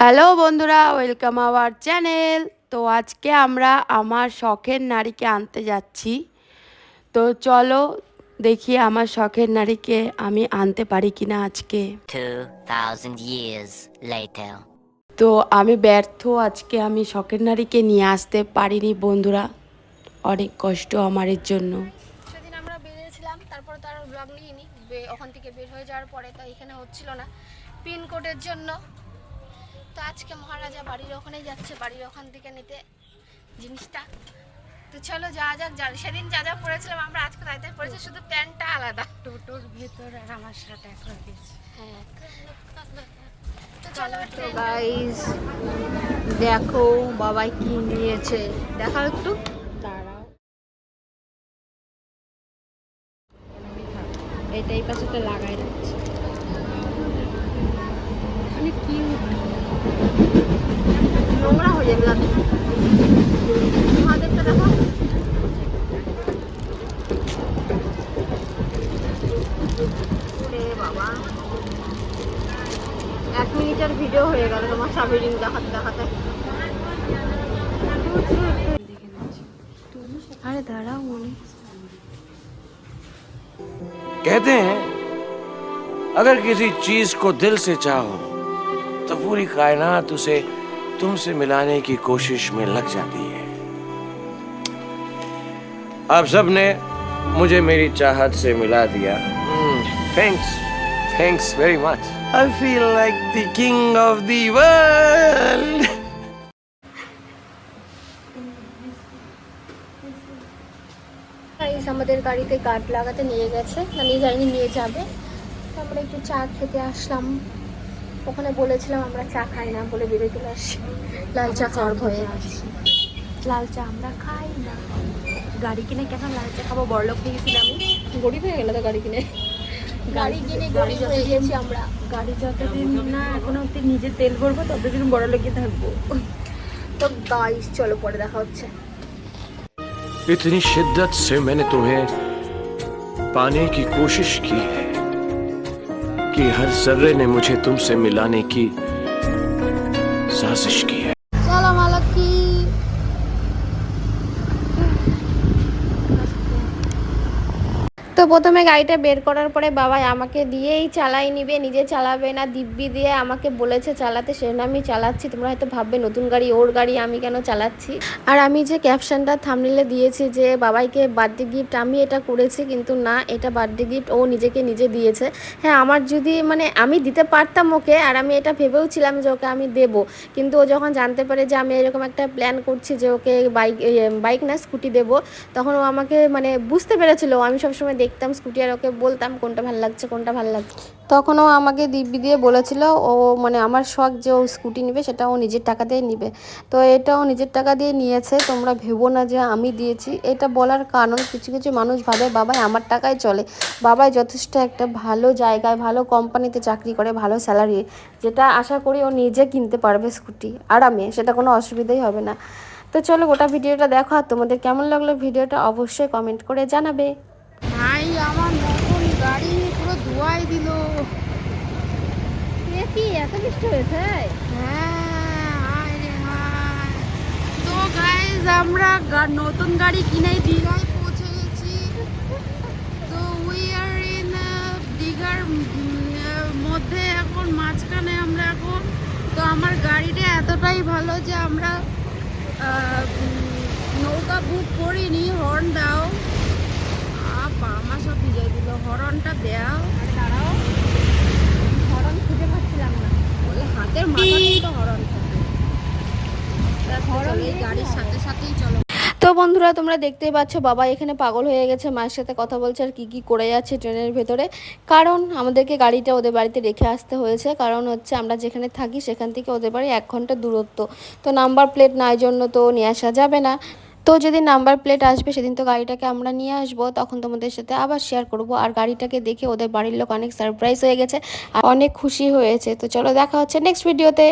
Hello বন্ধুরা welcome our channel. তো আজকে আমরা আমার শখের নারীকে আনতে যাচ্ছি। তো চলো দেখি আমার শখের নারীকে আমি আনতে পারি কিনা আজকে। 2,000 years later. তো আমি ব্যর্থ আজকে আমি শখের নারীকে নিয়ে আসতে পারিনি বন্ধুরা। অনেক কষ্ট আমারের জন্য। সেদিন আমরা বেরিয়েছিলাম তারপরে তার ব্লগ নিইনি ওখান থেকে বের হয়ে যাওয়ার পরে তো এখানে হচ্ছিল না। পিনকোডের জন্য তো আজকে মহারাজা বাড়ির ওখানেই যাচ্ছে বাড়ির ওখান থেকে নিতে জিনিসটা। তো চলো যা যাক যা সেদিন যা যা পরেছিলাম আমরা আজকে তাই তাই পরেছি শুধু প্যান্টটা আলাদা। টোটোর ভেতর আর আমার সাথে এক হয়ে গেছে। হ্যাঁ। তো তো গাইস দেখো বাবাই কি নিয়েছে। দেখাও একটু। দাঁড়াও। এটা এই পাশেটা লাগাই রাখছি। মানে কি নোংরা হয়ে যাবে দাদু তোমাদেরটা দেখো ওরে বাবা এক মিনিটের ভিডিও হয়ে গেল তোমার সাবিরিং দেখাতে দেখাতে আরে দাঁড়াও মনে कहते हैं अगर किसी चीज को दिल से चाहो तो पूरी कायनात उसे तुमसे मिलाने की कोशिश में लग जाती है आप सबने मुझे मेरी चाहत से मिला दिया thanks thanks very much I feel like the king of the world guys আমাদের গাড়িতে কাঠ লাগাতে নিয়ে গেছে না নিয়ে যায়নি নিয়ে যাবে তো আমরা একটু চা খেতে আসলাম ওখানে বলেছিলাম আমরা চা খাই না বলে বেরিয়ে চলে আসছি লাল চা খাওয়ার ভয়ে লাল চা আমরা খাই না গাড়ি কিনে কেন লাল চা খাবো বড়লোক হয়ে গেছিলাম আমি গরিব হয়ে গেল তো গাড়ি কিনে গাড়ি কিনে গরিব হয়ে গেছি আমরা গাড়ি যতদিন না এখনো অব্দি নিজে তেল ভরবো ততদিন বড় লোকে থাকবো তো গাইস চলো পরে দেখা হচ্ছে इतनी शिद्दत से मैंने तुम्हें पाने की कोशिश की है कि हर सर्रे ने मुझे तुमसे मिलाने की साजिश की है। তো প্রথমে গাড়িটা বের করার পরে বাবাই আমাকে দিয়েই চালাই নিবে, নিজে চালাবে না, দিব্যি দিয়ে আমাকে বলেছে চালাতে, সেজন্য আমি চালাচ্ছি। তোমরা হয়তো ভাববে, নতুন গাড়ি, ওর গাড়ি, আমি কেন চালাচ্ছি? আর আমি যে ক্যাপশনটা থামনিলে দিয়েছি যে, বাবাইকে বার্থডে গিফট আমি এটা করেছি, কিন্তু না, এটা বার্থডে গিফট ও নিজেকে নিজে দিয়েছে। হ্যাঁ আমার যদি মানে আমি দিতে পারতাম ওকে, আর আমি এটা ভেবেও ছিলাম যে ওকে আমি দেব। কিন্তু ও যখন জানতে পারে যে আমি এরকম একটা প্ল্যান করছি যে ওকে বাইক বাইক না স্কুটি দেব, তখন ও আমাকে মানে বুঝতে পেরেছিল। আমি সবসময় দেখতাম স্কুটি আর ওকে বলতাম কোনটা ভালো লাগছে, কোনটা ভালো লাগছে। তখন ও আমাকে দিব্যি দিয়ে বলেছিল, ও মানে আমার শখ যে ও স্কুটি নেবে, সেটা ও নিজের টাকা দিয়ে নিবে। তো এটা ও নিজের টাকা দিয়ে নিয়েছে, তোমরা ভেবো না যে আমি দিয়েছি। এটা বলার কারণ, কিছু কিছু মানুষ ভাবে, বাবাই, আমার টাকায় চলে। বাবাই যথেষ্ট একটা ভালো জায়গায়, ভালো কোম্পানিতে চাকরি করে, ভালো স্যালারি যেটা আশা করি ও নিজে কিনতে পারবে স্কুটি আরামে, সেটা কোনো অসুবিধাই হবে না। তো চলো, গোটা ভিডিওটা দেখো, আর তোমাদের কেমন লাগল ভিডিওটা অবশ্যই কমেন্ট করে জানাবে ভাই আমার নতুন গাড়ি পুরো ধোয়াই দিল কি? এত বৃষ্টি হয়েছে? হ্যাঁ হায় হায় তো গাইজ আমরা নতুন গাড়ি কিনে দীঘায় পৌঁছে গেছি তো উই আর ইন দীঘার মধ্যে এখন, মাঝখানে আমরা এখন। তো আমার গাড়িটা এতটাই ভালো যে আমরা নৌকা বুক করিনি হর্ন দাও। আপা আমার সব ভিজাই দিল। হর্নটা দাও দাঁড়াও হর্ন খুঁজে পাচ্ছিলাম না থাকে গাড়ির সাথে সাথেই চলো। তো বন্ধুরা তোমরা দেখতেই পাচ্ছ বাবা এখানে পাগল হয়ে গেছে মায়ের সাথে কথা বলছে আর কি কি করে যাচ্ছে ট্রেনের ভেতরে। কারণ আমাদেরকে গাড়িটা ওদের বাড়িতে রেখে আসতে হয়েছে। কারণ হচ্ছে আমরা যেখানে থাকি সেখান থেকে ওদের বাড়ি এক ঘণ্টা দূরত্ব। তো নাম্বার প্লেট নাই জন্য তো নিয়ে আসা যাবে না। তো যেদিন নাম্বার প্লেট আসবে, সেদিন তো গাড়িটাকে আমরা নিয়ে আসব। তখন তোমাদের সাথে আবার শেয়ার করব। আর গাড়িটাকে দেখে ওদের বাড়ির লোক অনেক সারপ্রাইজ হয়ে গেছে আর অনেক খুশি হয়েছে। তো চলো দেখা হচ্ছে নেক্সট ভিডিওতে